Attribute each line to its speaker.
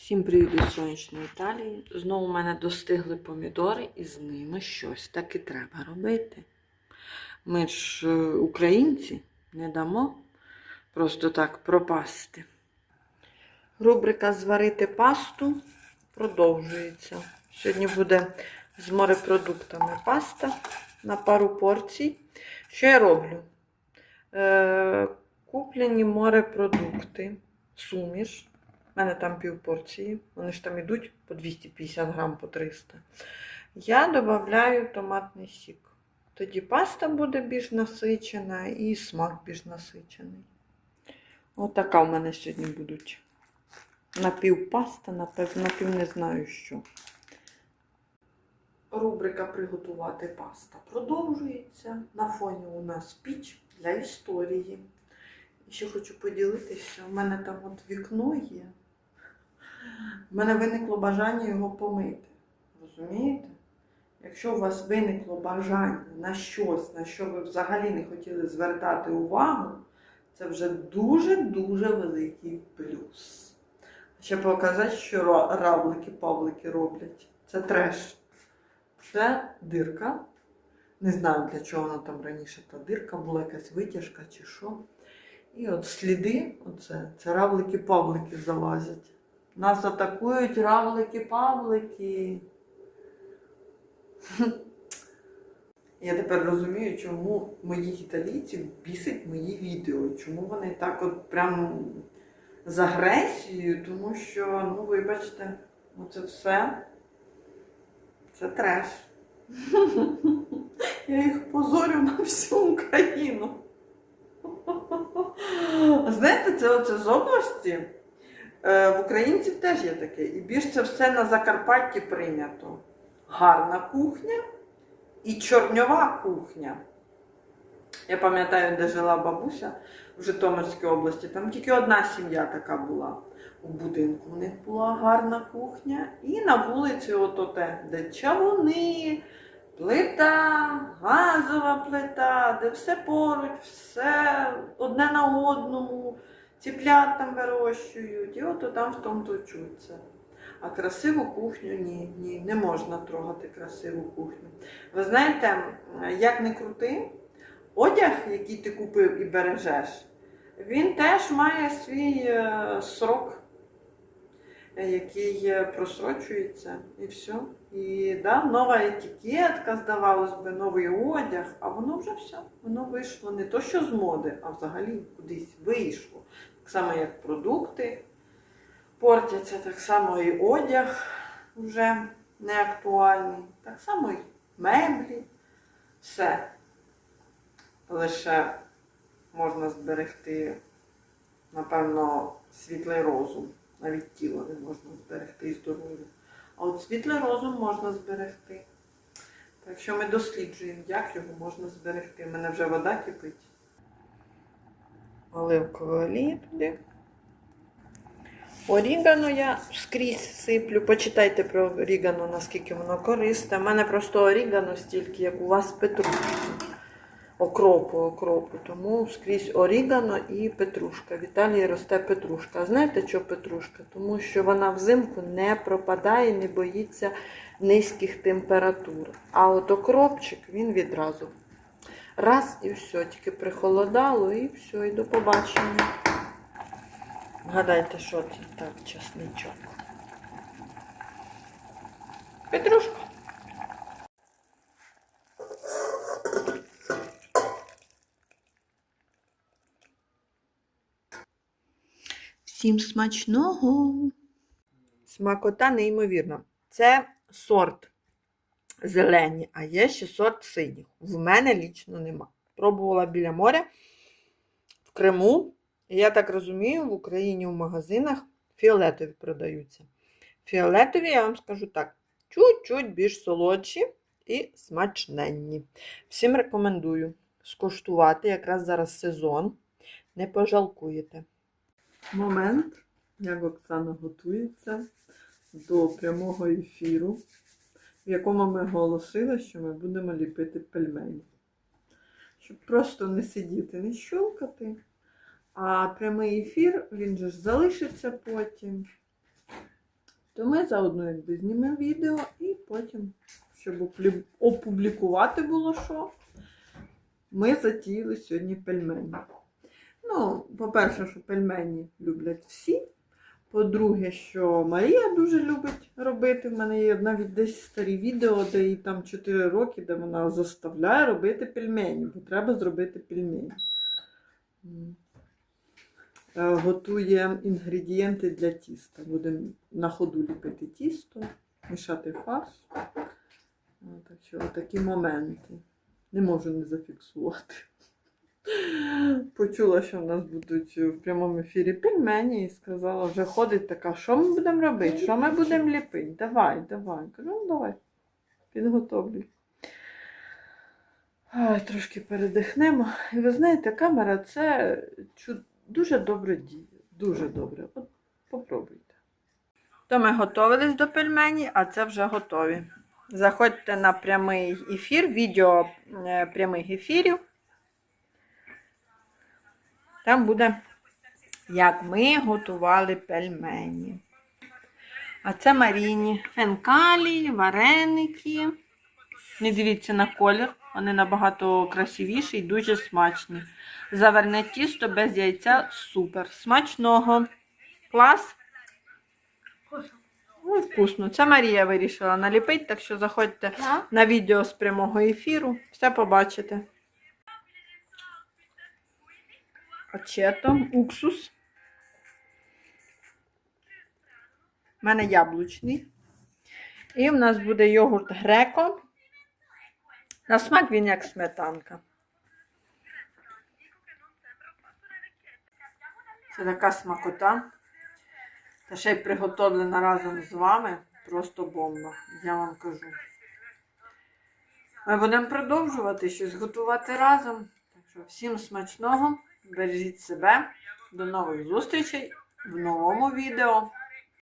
Speaker 1: Всім привіт із сонячної Італії. Знову в мене достигли помідори, і з ними щось таки треба робити. Ми ж е, українці не дамо просто так пропасти. Рубрика Зварити пасту продовжується. Сьогодні буде з морепродуктами паста на пару порцій. Що я роблю? Е, куплені морепродукти, суміш. У мене там пів порції. Вони ж там йдуть по 250 грам, по 300. Я додаю томатний сік. Тоді паста буде більш насичена і смак більш насичений. Отака в мене сьогодні будуть. Напівпаста, напев, напів не знаю що. Рубрика Приготувати паста продовжується. На фоні у нас піч для історії. Ще хочу поділитися, у мене там от вікно є. У мене виникло бажання його помити. Розумієте? Якщо у вас виникло бажання на щось, на що ви взагалі не хотіли звертати увагу, це вже дуже-дуже великий плюс. Ще показати, що ра- равлики-павлики роблять. Це треш. Це дирка. Не знаю, для чого вона там раніше та дирка була, якась витяжка чи що. І от сліди, оце, це равлики-павлики залазять. Нас атакують равлики-павлики. Я тепер розумію, чому моїх італійців бісить мої відео. Чому вони так от прям з агресією, тому що, ну, вибачте, ну це все. Це треш. Я їх позорю на всю Україну. Знаєте, це оце з області. Е, В українців теж є таке. І більш це все на Закарпатті прийнято. Гарна кухня і чорньова кухня. Я пам'ятаю, де жила бабуся в Житомирській області. Там тільки одна сім'я така була у будинку. У них була гарна кухня. І на вулиці, ото те, де чавуни, плита, газова плита, де все поруч, все одне на одному, ціплят там вирощують, і ото там в тому точуться. А красиву кухню ні, ні, не можна трогати красиву кухню. Ви знаєте, як не крути, одяг, який ти купив і бережеш, він теж має свій е, срок, який е, просрочується, і все. І да, нова етикетка, здавалось би, новий одяг, а воно вже все, воно вийшло не то, що з моди, а взагалі кудись вийшло. Так само, як продукти портяться, так само і одяг вже не актуальний, так само і меблі, все. Лише можна зберегти, напевно, світлий розум. Навіть тіло не можна зберегти і здоров'я. А от світлий розум можна зберегти. Так що ми досліджуємо, як його можна зберегти. У мене вже вода кипить. Оливкова олія туди. Орігано я скрізь сиплю. Почитайте про орігано, наскільки воно корисне. У мене просто орігано стільки, як у вас петрушки. Окропу, окропу. Тому скрізь орігано і петрушка. В Італії росте петрушка. А знаєте, що петрушка? Тому що вона взимку не пропадає, не боїться низьких температур. А от окропчик він відразу. Раз і все, тільки прихолодало, і все, і до побачення. Гадайте, що це так, часничок. Петрушка. Всім смачного. Смакота неймовірна. Це сорт зелені, а є ще сорт синіх. В мене лічно нема. Пробувала біля моря в Криму. І я так розумію, в Україні в магазинах фіолетові продаються. Фіолетові, я вам скажу так, чуть-чуть більш солодші і смачненні. Всім рекомендую скуштувати, якраз зараз сезон. Не пожалкуєте. Момент, як Оксана готується до прямого ефіру, в якому ми оголосили, що ми будемо ліпити пельмені. Щоб просто не сидіти, не щолкати. А прямий ефір, він же ж залишиться потім. то ми заодно якби знімемо відео і потім, щоб опублікувати було що, ми затіяли сьогодні пельмені. Ну, по-перше, що пельмені люблять всі. По-друге, що Марія дуже любить робити. В мене є навіть десь старі відео, де їй там 4 роки, де вона заставляє робити пельмені, бо треба зробити пельмені. Е, Готує інгредієнти для тіста. Будемо на ходу ліпити тісто, мішати фарш. Е, Так що такі моменти. Не можу не зафіксувати. Почула, що в нас будуть в прямому ефірі пельмені, і сказала, вже ходить така, що ми будемо робити, що ми будемо ліпити? Давай, давай. Кажу, ну давай, підготовлю. Ай, трошки передихнемо. І ви знаєте, камера це дуже добре діє. Дуже добре. От попробуйте. То ми готувались до пельмені, а це вже готові. Заходьте на прямий ефір, відео е, прямих ефірів. Там буде, як ми готували пельмені. А це Маріні. Фенкалі, вареники. Не дивіться на колір, вони набагато красивіші і дуже смачні. Заверне тісто без яйця супер. Смачного. Клас. Ну, вкусно. Це Марія вирішила наліпити, так що заходьте на відео з прямого ефіру. Все побачите. Ачето, уксус. У мене яблучний. І в нас буде йогурт греко. На смак він як сметанка. Це така смакота. Та ще й приготовлена разом з вами. Просто бомба, я вам кажу. Ми будемо продовжувати щось готувати разом. Так що всім смачного, бережіть себе. До нових зустрічей в новому відео.